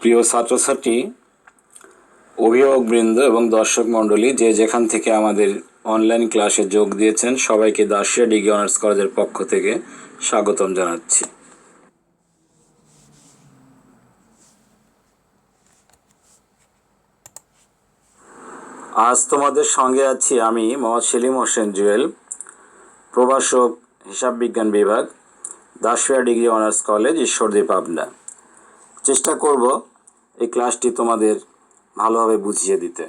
প্রিয় ছাত্রছাত্রী, অভিভাবকবৃন্দ এবং দর্শক মণ্ডলী, যে যেখান থেকে আমাদের অনলাইন ক্লাসে যোগ দিয়েছেন, সবাইকে দাসিয়া ডিগ্রি অনার্স কলেজের পক্ষ থেকে স্বাগতম জানাচ্ছি। আজ তোমাদের সঙ্গে আছি আমি মোহাম্মদ সেলিম হোসেন জুয়েল, প্রভাষক, হিসাব বিজ্ঞান বিভাগ, Dasia degree honours college Ishwardi, Pabna. চেষ্টা করব এই ক্লাসটি তোমাদের ভালোভাবে বুঝিয়ে দিতে।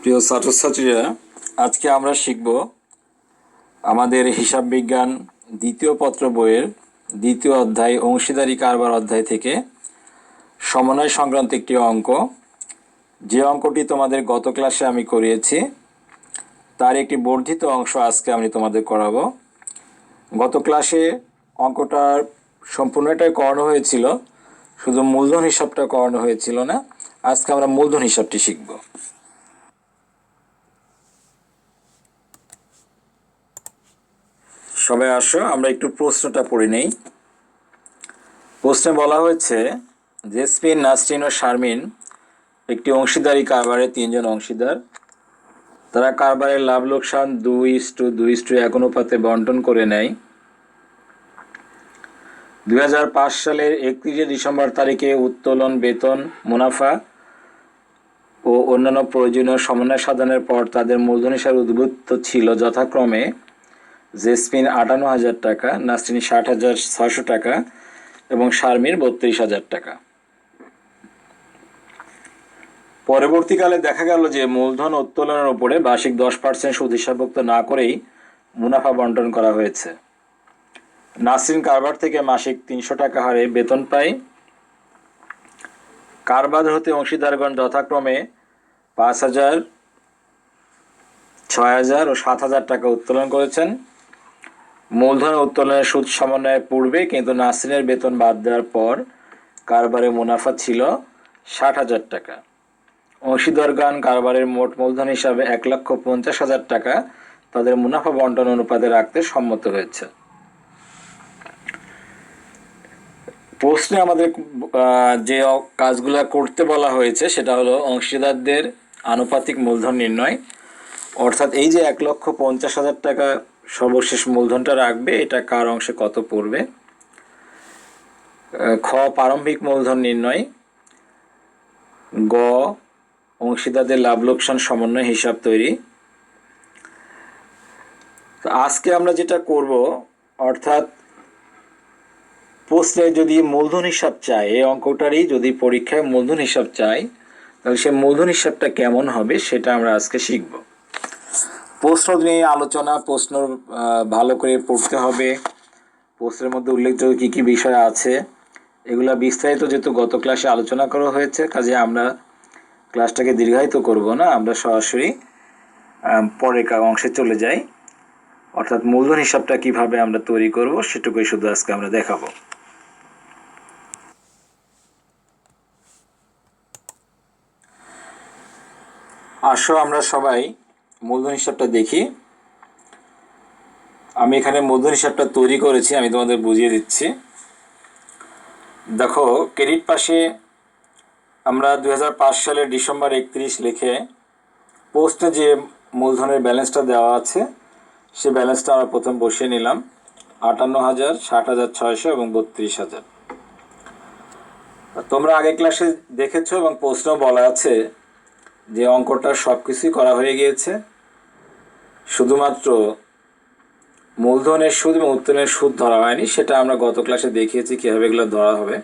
প্রিয় ছাত্রছাত্রীরা, আজকে আমরা শিখব আমাদের হিসাব বিজ্ঞান দ্বিতীয় পত্র বইয়ের দ্বিতীয় অধ্যায়, অংশীদারি কারবার অধ্যায় থেকে সমন্বয় সংক্রান্ত একটি অঙ্ক। যে অঙ্কটি তোমাদের গত ক্লাসে আমি করিয়েছি, তার একটি বর্ধিত অংশ আজকে আমি তোমাদের করাবো। গত ক্লাসে অঙ্কটার সম্পূর্ণটাই করানো হয়েছিল। শুধু মূলধন হিসাবটা করানো হয়েছিল না, আজকে আমরা মূলধন হিসাবটি শিখব। সবাই আসো, আমরা একটু প্রশ্নটা পড়ে নেই। প্রশ্নে বলা হয়েছে জেসমিন নাসরিন ও শারমিন একটি অংশীদারি কারবারে তিনজন অংশীদার। তারা কারবারের লাভ লোকসান দুই ইস্টু দুই ইস্টু এক অনুপাতে বন্টন করে নেয়। পাঁচ সালের একত্রিশে ডিসেম্বর তারিখে উত্তোলন, বেতন, মুনাফা ও অন্যান্য প্রয়োজনীয় সমন্বয় সাধনের পর তাদের মূলধন হিসাবে উদ্বুদ্ধ ছিল যথাক্রমে জেসমিন আটান্ন হাজার টাকা, নাসরিন ষাট হাজার ছয়শো টাকা এবং শারমিন বত্রিশ হাজার টাকা। পরবর্তীকালে দেখা গেল যে মূলধন উত্তোলনের উপরে বার্ষিক দশ পার্সেন্ট সুদ হিসাবভুক্ত না করেই মুনাফা বন্টন করা হয়েছে। নাসরিন কারবার থেকে মাসিক তিনশো টাকা হারে বেতন পায়। কারবার হতে অংশীদারগণ যথাক্রমে পাঁচ হাজার, ছয় হাজার ও সাত হাজার টাকা উত্তোলন করেছেন। মূলধন উত্তোলনের সুদ সমন্বয়ের পূর্বে কিন্তু নাসরিনের বেতন বাদ দেওয়ার পর কারবারে মুনাফা ছিল ষাট হাজার টাকা। অংশীদারগণ কারবারের মোট মূলধন হিসাবে এক লক্ষ পঞ্চাশ হাজার টাকা তাদের মুনাফা বন্টন অনুপাতে রাখতে সম্মত হয়েছে। প্রশ্নে আমাদের যে কাজগুলো করতে বলা হয়েছে, সেটা হলো অংশীদারদের আনুপাতিক মূলধন নির্ণয়। অর্থাৎ এই যে এক লক্ষ পঞ্চাশ হাজার টাকা সর্বশেষ মূলধনটা রাখবে, এটা কার অংশে কত পড়বে? খ, প্রারম্ভিক মূলধন নির্ণয়। গ, অংশীদারদের লাভ লোকসান সমন্বয় হিসাব তৈরি। আজকে আমরা যেটা করব, অর্থাৎ প্রশ্নে যদি মূলধন হিসাব চায়, এই অঙ্কটারই যদি পরীক্ষায় মূলধন হিসাব চাই তাহলে সে মূলধন হিসাবটা কেমন হবে সেটা আমরা আজকে শিখব। প্রশ্ন নিয়ে আলোচনা, প্রশ্ন ভালো করে পড়তে হবে। প্রশ্নের মধ্যে উল্লেখযোগ্য কী কী বিষয় আছে, এগুলা বিস্তারিত যেহেতু গত ক্লাসে আলোচনা করা হয়েছে, কাজে আমরা ক্লাসটাকে দীর্ঘায়িত করব না, আমরা সরাসরি পরের অংশে চলে যাই। অর্থাৎ মূলধন হিসাবটা কীভাবে আমরা তৈরি করব, সেটুকুই শুধু আজকে আমরা দেখাবো। আসো আমরা সবাই মূলধন হিসাবটা দেখি। আমি এখানে মূলধন হিসাবটা তৈরি করেছি, আমি তোমাদের বুঝিয়ে দিচ্ছি। দেখো, ক্রেডিট পাশে আমরা দু হাজার পাঁচ সালের ডিসেম্বর একত্রিশ লিখে পোস্টে যে মূলধনের ব্যালেন্সটা দেওয়া আছে, সে ব্যালেন্সটা আমরা প্রথম বসিয়ে নিলাম। আটান্ন হাজার ষাট হাজার ছয়শো এবং বত্রিশ হাজার তোমরা আগে ক্লাসে দেখেছ এবং প্রশ্ন বলা আছে যে অঙ্কটা সব কিছুই করা হয়ে গিয়েছে, শুধুমাত্র মূলধনের সুদ এবং উত্তোলনের সুদ ধরা হয়নি, সেটা আমরা গত ক্লাসে দেখিয়েছি কীভাবে এগুলো ধরা হবে।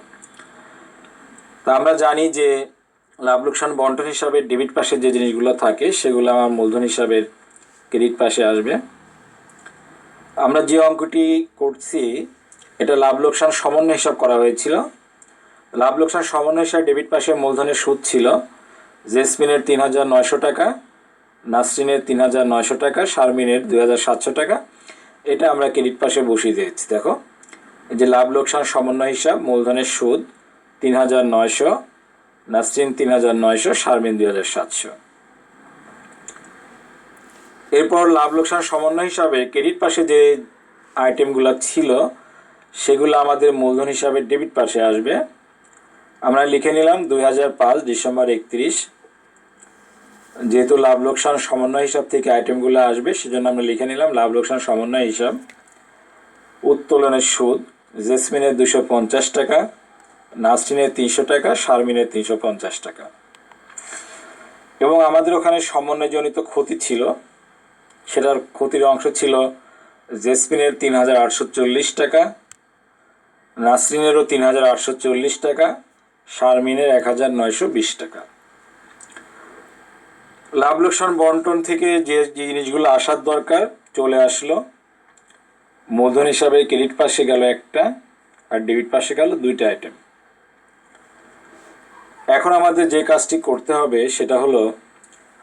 তা আমরা জানি যে লাভ লোকসান বন্টন হিসাবে ডেবিট পাশে যে জিনিসগুলো থাকে, সেগুলো আমার মূলধন হিসাবের ক্রেডিট পাশে আসবে। আমরা যে অঙ্কটি করছি, এটা লাভ লোকসান সমন্বয় হিসাব করা হয়েছিল। লাভ লোকসান সমন্বয় হিসাবে ডেবিট পাশে মূলধনের সুদ ছিল। জেসমিনের তিন হাজার নয়শো টাকা, নাসরিনের তিন হাজার নয়শো টাকা, শারমিনের দুই হাজার সাতশো টাকা। এটা আমরা ক্রেডিট পাশে বসিয়ে দিয়েছি, দেখো। এই যে লাভ লোকসান সমন্বয় হিসাব, মূলধনের সুদ তিন হাজার নয়শো, নাসরিন তিন হাজার নয়শো, শারমিন দুই হাজার সাতশো। এরপর লাভ লোকসান সমন্বয় হিসাবে ক্রেডিট পাশে যে আইটেমগুলো ছিল, সেগুলো আমাদের মূলধন হিসাবে ডেবিট পাশে আসবে। আমরা লিখে নিলাম দুই হাজার পাঁচ ডিসেম্বর একত্রিশ যেহেতু লাভ লোকসান সমন্বয় হিসাব থেকে আইটেমগুলো আসবে, সেজন্য আমরা লিখে নিলাম লাভ লোকসান সমন্বয় হিসাব, উত্তোলনের সুদ, জেসমিনের দুশো পঞ্চাশ টাকা, নাসরিনের তিনশো টাকা, শারমিনের তিনশো পঞ্চাশ টাকা। এবং আমাদের ওখানে সমন্বয়জনিত ক্ষতি ছিল, সেটার ক্ষতির অংশ ছিল জেসমিনের তিন হাজার আটশো চল্লিশ টাকা, নাসরিনেরও তিন হাজার আটশো চল্লিশ টাকা, শারমিনের এক হাজার নয়শো বিশ টাকা। লাভ লোকসান বন্টন থেকে যে যে জিনিসগুলো আসার দরকার চলে আসলো। মূলধন হিসাবে ক্রেডিট পাশে গেল একটা আর ডেবিট পাশে গেল দুইটা আইটেম এখন আমাদের যে কাজটি করতে হবে সেটা হলো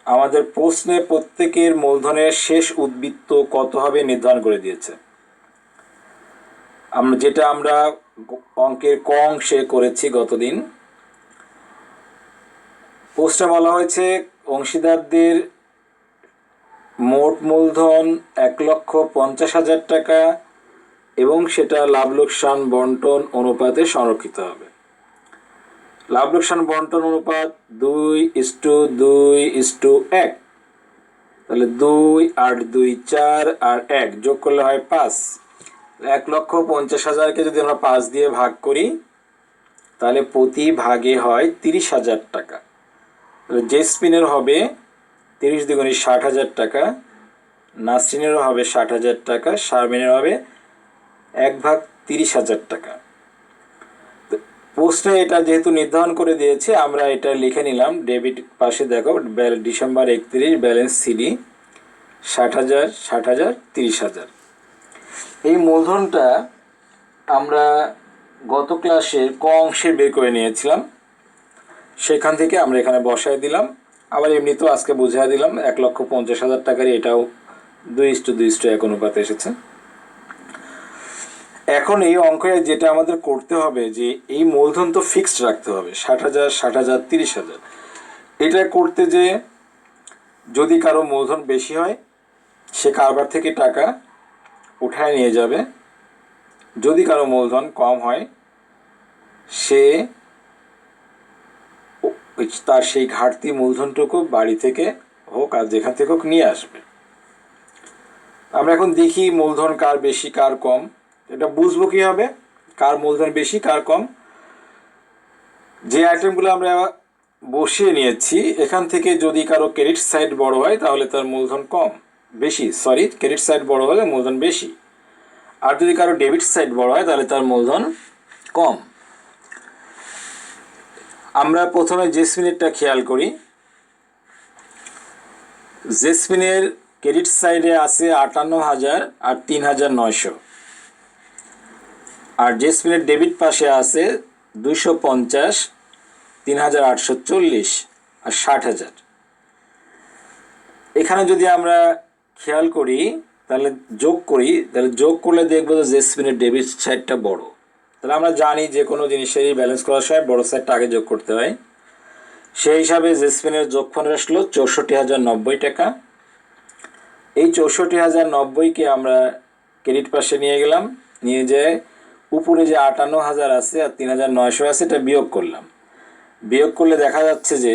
আমাদের প্রশ্নে প্রত্যেকের মূলধনের শেষ উদ্বৃত্ত কত হবে নির্ধারণ করে দিয়েছে। আমরা যেটা আমরা অঙ্কের ক অংশে করেছি গতদিন। পোস্টে বলা হয়েছে অংশীদারদের মোট মূলধন এক লক্ষ পঞ্চাশ হাজার টাকা এবং সেটা লাভ লোকসান বন্টন অনুপাতে সংরক্ষিত হবে। লাভ লোকসান বন্টন অনুপাত দুই ইস্টু দুই ইস্টু এক। তাহলে দুই আট দুই চার আর এক যোগ করলে হয় পাঁচ। এক লক্ষ পঞ্চাশ হাজারকে যদি আমরা পাঁচ দিয়ে ভাগ করি, তাহলে প্রতি ভাগে হয় তিরিশ হাজার টাকা। তাহলে জেসপিনের হবে তিরিশ দ্বিগুণী ষাট হাজার টাকা নাসরিনেরও হবে ষাট হাজার টাকা, শারমিনের হবে এক ভাগ তিরিশ হাজার টাকা। পোস্টে এটা যেহেতু নির্ধারণ করে দিয়েছে, আমরা এটা লিখে নিলাম, ডেবিট পাশে দেখো ডিসেম্বর একত্রিশ, ব্যালেন্স সিডি ষাট হাজার ষাট হাজার, তিরিশ হাজার। এই মূলধনটা আমরা গত ক্লাসের ক অংশে বের করে নিয়েছিলাম। সেখান থেকে আমরা এখানে বসায় দিলাম। আবার এমনিতেও আজকে বুঝিয়ে দিলাম, এক লক্ষ পঞ্চাশ হাজার টাকার এটাও দুই ইস্টু দুই ইস্টু এক অনুপাতে এসেছে। এখন এই অঙ্কে যেটা আমাদের করতে হবে যে এই মূলধন তো ফিক্সড রাখতে হবে, ষাট হাজার ষাট হাজার, তিরিশ হাজার। এটা করতে যে যদি কারও মূলধন বেশি হয়, সে কারবার থেকে টাকা উঠায় নিয়ে যাবে। যদি কারও মূলধন কম হয়, সে ও- তার সেই ঘাটতি মূলধনটুকু বাড়ি থেকে হোক আর যেখান থেকে হোক নিয়ে আসবে। আমরা এখন দেখি মূলধন কার বেশি, কার কম। এটা বুঝব কীভাবে? কার মূলধন বেশি, কার কম? যে আইটেমগুলো আমরা বসিয়ে নিয়েছি, এখান থেকে যদি কারও ক্রেডিট সাইড বড় হয়, তাহলে তার মূলধন কম। বেশি সরি ক্রেডিট সাইড বড় হলে মূলধন বেশি। আর যদি কারও ডেবিট সাইড বড় হয়, তাহলে তার মূলধন কম। আমরা প্রথমে জেসমিনেরটা খেয়াল করি। জেসমিনের ক্রেডিট সাইডে আছে আটান্ন হাজার আর তিন হাজার নয়শো। আর জেসমিনের ডেবিট পাশে আছে দুইশো পঞ্চাশ তিন হাজার আটশো চল্লিশ আর ষাট হাজার এখানে যদি আমরা খেয়াল করি, তাহলে যোগ করি, তাহলে যোগ করলে দেখব যে জেসমিনের ডেবিট সাইডটা বড়। তাহলে আমরা জানি যে কোনো জিনিসেরই ব্যালেন্স করার সময় বড় সাইডটা আগে যোগ করতে হয়। সেই হিসাবে জেসমিনের যোগফল আসলো চৌষট্টি হাজার নব্বই টাকা। এই চৌষট্টি হাজার নব্বইকে আমরা ক্রেডিট পাশে নিয়ে গেলাম, নিয়ে যেয়ে উপরে যে আটান্ন হাজার আছে আর তিন হাজার নয়শো আছে, এটা বিয়োগ করলাম। বিয়োগ করলে দেখা যাচ্ছে যে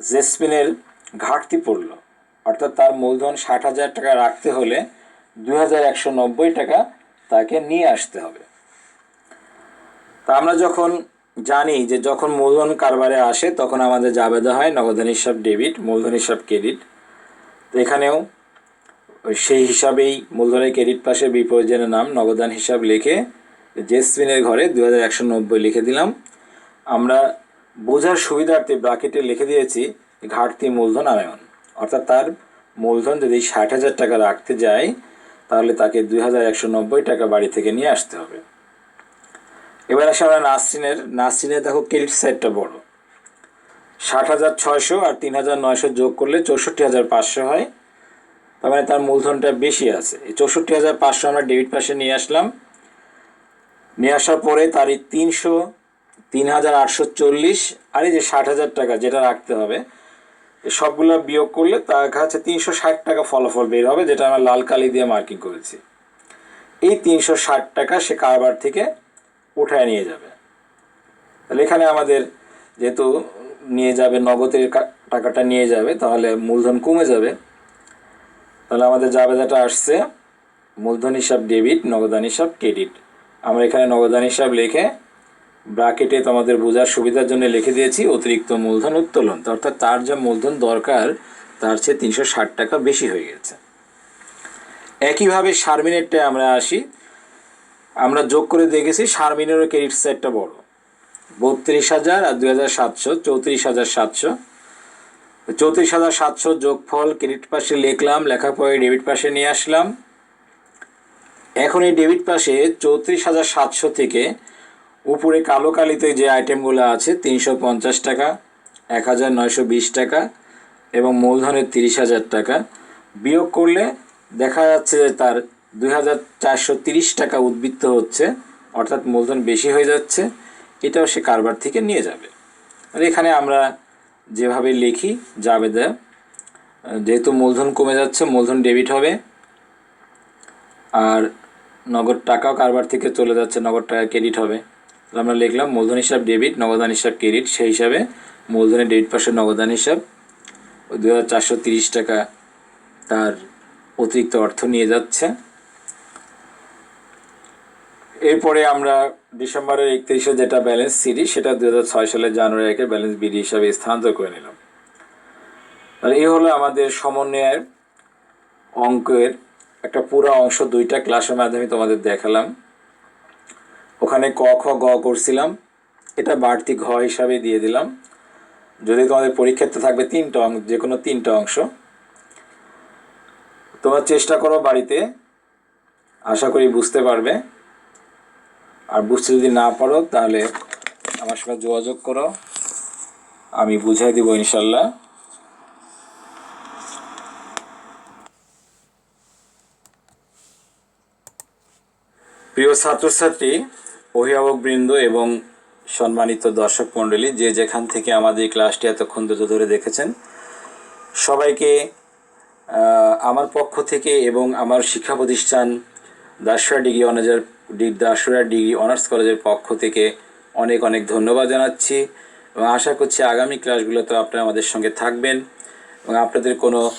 জেসমিনের ঘাটতি পড়ল। অর্থাৎ তার মূলধন ষাট হাজার টাকা রাখতে হলে দুই হাজার একশো নব্বই টাকা তাকে নিয়ে আসতে হবে। তা আমরা যখন জানি যে যখন মূলধন কারবারে আসে, তখন আমাদের জাবেদা হয় নগদান হিসাব ডেবিট মূলধন হিসাব ক্রেডিট তো এখানেও সেই হিসাবেই মূলধনের ক্রেডিট পাশে বিপর্যয়ের নাম, নগদান হিসাব লিখে জেসমিনের ঘরে দু হাজার একশো নব্বই লিখে দিলাম। আমরা বোঝার সুবিধার্থে ব্রাকেটে লিখে দিয়েছি, ঘাটতি মূলধন আনায়ন। অর্থাৎ তার মূলধন যদি ষাট হাজার টাকা রাখতে যায়, তাহলে তাকে দুই হাজার একশো নব্বই টাকা বাড়ি থেকে নিয়ে আসতে হবে। এবার আসে আমরা নাসরিনের নাসরিনের দেখো ক্রেডিট সাইডটা বড়। ষাট হাজার ছয়শো আর তিন হাজার নয়শো যোগ করলে চৌষট্টি হাজার পাঁচশো হয়। তার মানে তার মূলধনটা বেশি আছে। এই চৌষট্টি হাজার পাঁচশো আমরা ডেবিট পাশে নিয়ে আসলাম। নিয়ে আসার পরে তার এই তিনশো, তিন হাজার আটশো চল্লিশ আর এই যে ষাট হাজার টাকা যেটা রাখতে হবে সবগুলো বিয়োগ করলে তার কাছে তিনশো ষাট টাকা ফলাফল বের হবে, যেটা আমরা লাল কালি দিয়ে মার্কিং করেছি। এই তিনশো ষাট টাকা সে কারবার থেকে উঠায় নিয়ে যাবে। তাহলে এখানে আমাদের যেহেতু নিয়ে যাবে, নগদের টাকাটা নিয়ে যাবে, তাহলে মূলধন কমে যাবে। তাহলে আমাদের জাবেদাটা আসছে, মূলধন হিসাব ডেবিট, নগদান হিসাব ক্রেডিট। আমরা এখানে নগদান হিসাব লিখে ব্রাকেটে তোমাদের বোঝার সুবিধার জন্য লিখে দিয়েছি, অতিরিক্ত মূলধন উত্তোলন। অর্থাৎ তার যা মূলধন দরকার, তার চেয়ে তিনশো ষাট টাকা বেশি হয়ে গেছে। একইভাবে শারমিনেরটা আমরা আসি। আমরা যোগ করে দেখেছি শারমিনেরও ক্রেডিট সাইডটা বড়। বত্রিশ হাজার আর দুই হাজার সাতশো, চৌত্রিশ হাজার সাতশো। চৌত্রিশ হাজার সাতশো যোগফল ক্রেডিট পাশে লিখলাম, লেখার পরে ডেবিট পাশে নিয়ে আসলাম। এখন এই ডেবিট পাশে চৌত্রিশ হাজার সাতশো থেকে উপরে কালো কালিতে যে আইটেমগুলো আছে, তিনশো পঞ্চাশ টাকা, এক হাজার নয়শো বিশ টাকা এবং মূলধনের তিরিশ হাজার টাকা। বিয়োগ করলে দেখা যাচ্ছে যে তার দুই টাকা উদ্বৃত্ত হচ্ছে, অর্থাৎ মূলধন বেশি হয়ে যাচ্ছে, এটাও সে কারবার থেকে নিয়ে যাবে। আর এখানে আমরা যেভাবে লিখি, যাবে দেয়, যেহেতু মূলধন কমে যাচ্ছে, মূলধন ডেবিট হবে, আর নগদ টাকাও কারবার থেকে চলে যাচ্ছে, নগদ টাকা ক্রেডিট হবে। তাহলে আমরা লিখলাম মূলধন হিসাব ডেবিট, নগদান হিসাব ক্রেডিট, সেই হিসাবে মূলধনের ডেবিট পাশে নগদান হিসাব তিরিশ টাকা তার অতিরিক্ত অর্থ নিয়ে যাচ্ছে। এরপরে আমরা ডিসেম্বরের একত্রিশে যেটা ব্যালেন্স সিডি সেটা দু ছয় সালের জানুয়ারি একে ব্যালেন্স বিডি হিসাবে স্থানান্তর করে নিলাম। আর এই হলো আমাদের সমন্বয়ের অঙ্কের একটা পুরো অংশ, দুইটা ক্লাসের মাধ্যমে তোমাদের দেখালাম। ওখানে ক, খ, গ করছিলাম। এটা বাড়তি ঘ হিসাবে দিয়ে দিলাম। যদি তোমাদের পরীক্ষাতে থাকবে তিনটা অংশ যে কোনো তিনটা অংশ। তোমরা চেষ্টা করো বাড়িতে। আশা করি বুঝতে পারবে। আর বুঝতে যদি না পারো, তাহলে আমার সঙ্গে যোগাযোগ করো। আমি বুঝাই দিব ইনশাল্লাহ। প্রিয় ছাত্রছাত্রী, অভিভাবকবৃন্দ এবং সম্মানিত দর্শক মণ্ডলী, যে যেখান থেকে আমাদের এই ক্লাসটি এতক্ষণ ধৈর্য ধরে দেখেছেন, সবাইকে আমার পক্ষ থেকে এবং আমার শিক্ষা প্রতিষ্ঠান দাসুরা ডিগ্রি অনার্সের দাসুরা ডিগ্রি অনার্স কলেজের পক্ষ থেকে অনেক অনেক ধন্যবাদ জানাচ্ছি এবং আশা করছি আগামী ক্লাসগুলোতে আপনারা আমাদের সঙ্গে থাকবেন এবং আপনাদের কোনো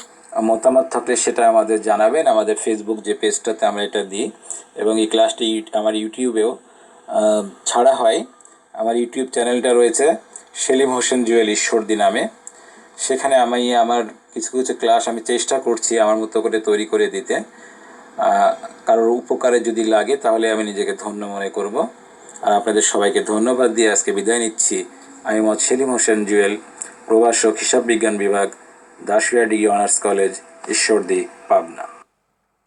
মতামত থাকলে সেটা আমাদের জানাবেন আমাদের ফেসবুক যে পেজটাতে আমরা এটা দিই এবং এই ক্লাসটি আমার ইউটিউবেও ছাড়া হয়। আমার ইউটিউব চ্যানেলটা রয়েছে সেলিম হোসেন জুয়েল ঈশ্বরদী নামে। সেখানে আমি আমার কিছু কিছু ক্লাস আমি চেষ্টা করছি আমার মতো করে তৈরি করে দিতে। কারোর উপকারে যদি লাগে, তাহলে আমি নিজেকে ধন্য মনে করব। আর আপনাদের সবাইকে ধন্যবাদ দিয়ে আজকে বিদায় নিচ্ছি। আমি মোহাম্মদ সেলিম হোসেন জুয়েল, প্রভাষক হিসাব বিজ্ঞান বিভাগ Dasua degree honours college, Ishwardi, Pabna.